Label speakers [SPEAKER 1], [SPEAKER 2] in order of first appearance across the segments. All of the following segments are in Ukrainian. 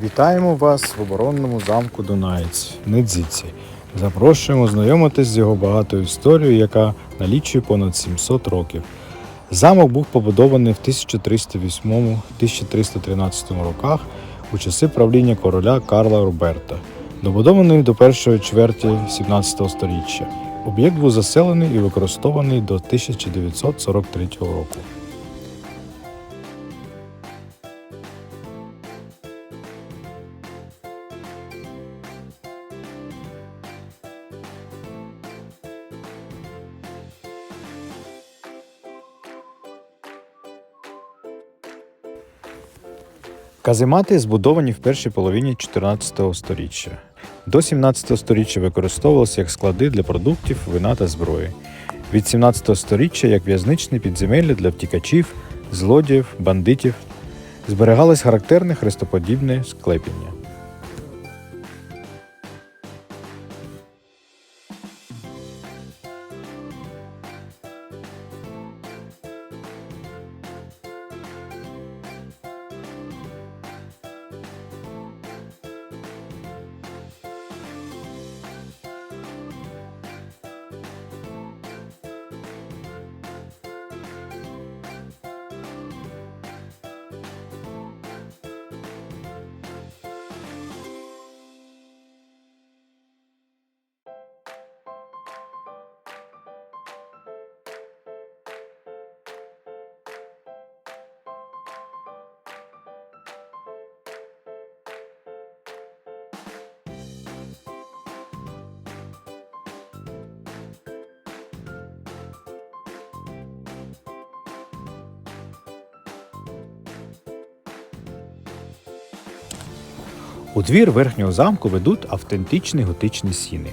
[SPEAKER 1] Вітаємо вас в оборонному замку Дунаєць Недзіці. Запрошуємо знайомитись з його багатою історією, яка налічує понад 700 років. Замок був побудований в 1308-1313 роках у часи правління короля Карла Роберта, добудований до першої чверті 17 століття. Об'єкт був заселений і використований до 1943 року. Каземати збудовані в першій половині 14 століття. До 17 століття використовувалися як склади для продуктів, вина та зброї. Від 17 століття як в'язничні підземелля для втікачів, злодіїв, бандитів. Зберігалось характерне хрестоподібне склепіння. У двір верхнього замку ведуть автентичні готичні сіни.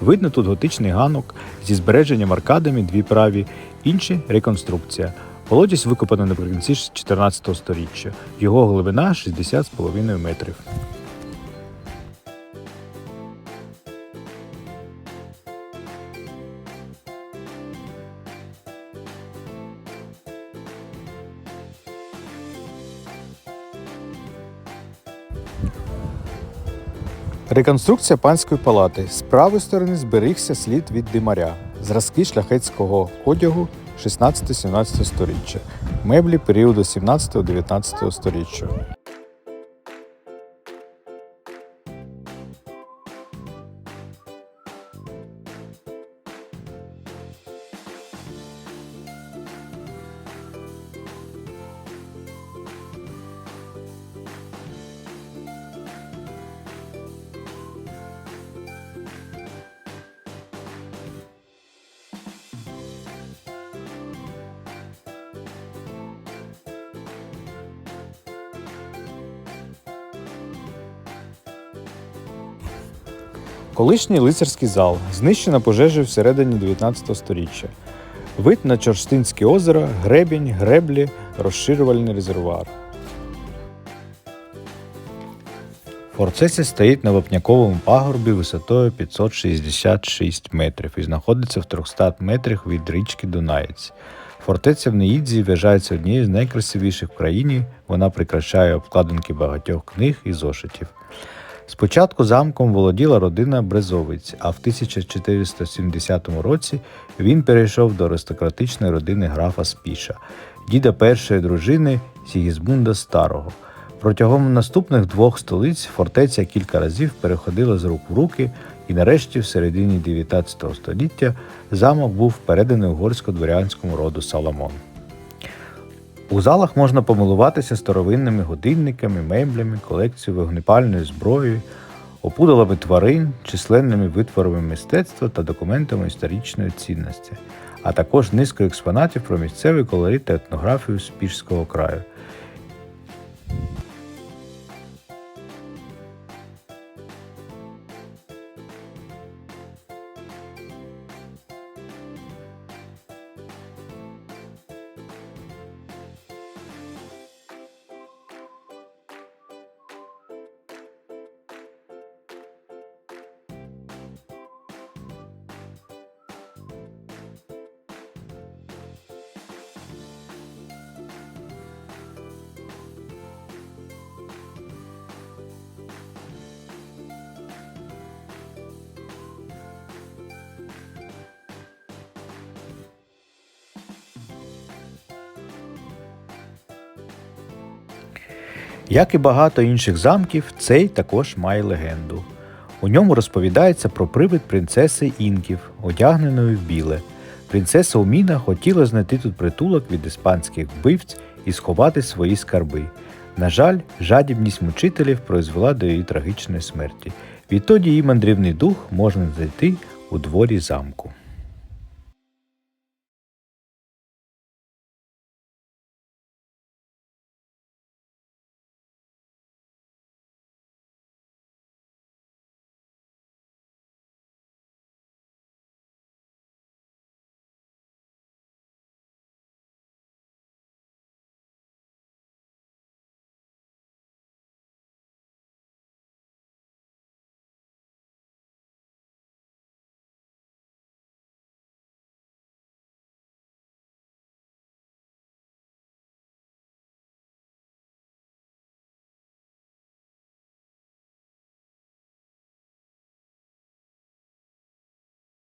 [SPEAKER 1] Видно тут готичний ганок зі збереженням аркадами дві праві, інші реконструкція. Колодязь викопано наприкінці 14 століття. Його глибина 60,5 метрів. Реконструкція панської палати. З правої сторони зберігся слід від димаря, зразки шляхетського одягу 16-17 століття, меблі періоду 17-19 століття. Колишній лицарський зал знищена пожежею всередині 19 століття. Вид на Чорстинське озеро, гребінь, греблі, розширювальний резервуар. Форцеця стоїть на вапняковому пагорбі висотою 566 метрів і знаходиться в 300 метрах від річки Дунаєць. Фортеця в Неїдзі вважається однією з найкрасивіших в країні. Вона прикрашає обкладинки багатьох книг і зошитів. Спочатку замком володіла родина Брезовиць, а в 1470 році він перейшов до аристократичної родини графа Спіша, діда першої дружини Сігізмунда Старого. Протягом наступних двох столиць фортеця кілька разів переходила з рук в руки, і нарешті, в середині 19 століття, замок був переданий угорсько-дворянському роду Саламон. У залах можна помилуватися старовинними годинниками, меблями, колекцією вогнепальної зброї, опудалами тварин, численними витворами мистецтва та документами історичної цінності, а також низкою експонатів про місцевий колорит та етнографію Спірського краю. Як і багато інших замків, цей також має легенду. У ньому розповідається про привид принцеси інків, одягненої в біле. Принцеса Уміна хотіла знайти тут притулок від іспанських вбивць і сховати свої скарби. На жаль, жадібність мучителів призвела до її трагічної смерті. Відтоді її мандрівний дух можна знайти у дворі замку.